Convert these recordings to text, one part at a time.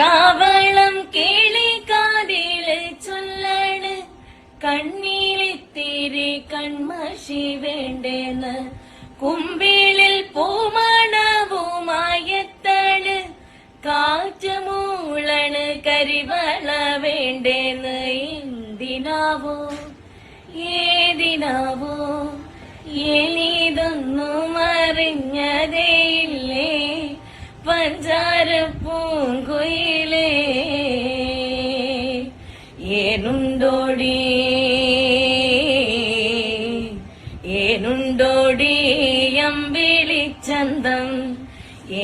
കാവളം കേളിക്കാതിൽ ചൊല്ലണ്. കണ്ണീലിത്തിരി കൺമഷി വേണ്ടേന്ന്. കുമ്പിളിൽ പൂമണവുമായെത്തണ് കാറ്റ് കരിവള വേണ്ടേന്ന് എന്തിനാവോ? ഏതിനാവോ? എനിതൊന്നും അറിഞ്ഞതേയില്ലേ? പഞ്ചാര ഏനുണ്ടോടി ഏനുണ്ടോടി അമ്പിളിച്ചന്തം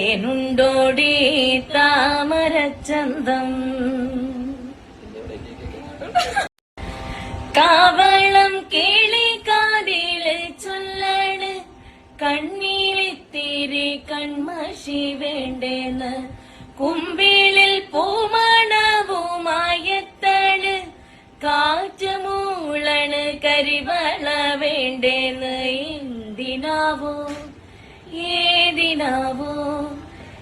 ഏനുണ്ടോടി താമരച്ചന്തം കാവളം കേളി കാതിൽ ചൊല്ലണ് കണ്ണീലിത്തിരി കൺമഷി വേണ്ടേന്ന് കുമ്പിളിൽ പൂമണവുമായെത്തണ് കരിവള വേണ്ടേന്ന് എന്തിനാവോ? ഏതിനാവോ?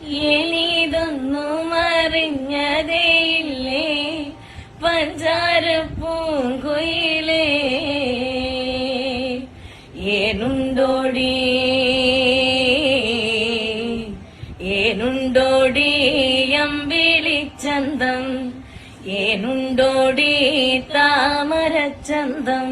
എനിതൊന്നും അറിഞ്ഞതേയില്ലേ? പഞ്ചാര പൂങ്കുയിലേ ഏനുണ്ടോടി? ഏനുണ്ടോടി? അമ്പിളിച്ചന്തം ഏനുണ്ടോടി താമരച്ചന്തം?